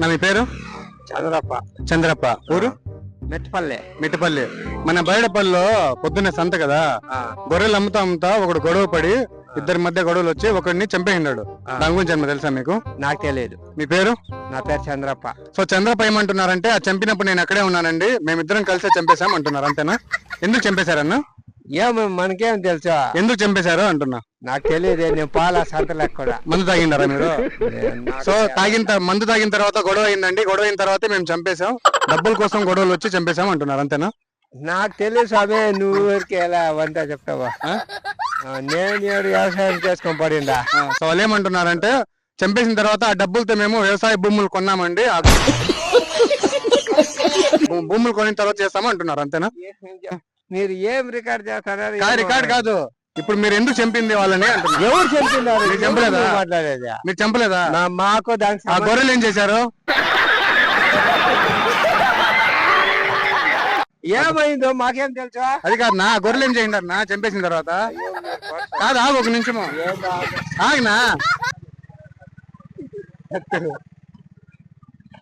నా మీ పేరు? చంద్రప్ప. చంద్రప్ప. ఊరు? మెట్టపల్లె. మిట్టపల్లి. మన బయటపల్లిలో పొద్దున్నే సంత కదా? గొర్రెలు అమ్ముతా అమ్ముతా ఒకడు గొడవ పడి ఇద్దరి మధ్య గొడవలు వచ్చి ఒకడిని చంపేసినాడు. దాని గురించి ఏమన్నా తెలుసా మీకు? నాకు తెలియదు. మీ పేరు? నా పేరు చంద్రప్ప. సో చంద్రపై ఏమంటున్నారంటే ఆ చంపినప్పుడు నేను అక్కడే ఉన్నానండి. మేమిద్దరం కలిసే చంపేశాం అంటున్నారు. అంతేనా? ఎందుకు చంపేశారన్న? ఏమో మనకేం తెలుసు? ఎందుకు చంపేశారు అంటున్నా? నాకు తెలియదు నేను పాల సంతలకు కూడా. మందు తాగిండారా మీరు? సో తాగిన మందు తాగిన తర్వాత గొడవ అయిందండి. గొడవ అయిన తర్వాత మేము చంపేశాం. డబ్బుల కోసం గొడవలు వచ్చి చంపేశాం అంటున్నారు అంతేనా? నాకు తెలియదు స్వామి నువ్వు ఊరికి ఎలా వంట చెప్తావా? నేను ఏడు వ్యవసాయం చేసుకొని పడిందా? సో వాళ్ళు ఏమంటున్నారంటే చంపేసిన తర్వాత ఆ డబ్బులతో మేము వ్యవసాయ భూములు కొన్నామండి. భూములు కొనిన తర్వాత చేస్తాము అంటున్నారు అంతేనా? మీరు ఏం రికార్డ్ ఏమో. రికార్డ్ కాదు. ఇప్పుడు మీరు ఎందుకు చంపింది వాళ్ళని ఎవరు మీరు చంపలేదా? మాట్లాడేది? మీరు చంపలేదా? మాకు దానికి ఆ గొర్రెలు ఏం చేశారు? ఏమైందో మాకేం తెలుసా? అది కాదు నా గొర్రెలు ఏం చేయండి నా చంపేసిన తర్వాత. కాదు ఆగు ఒక నిమిషము. ఆగినా?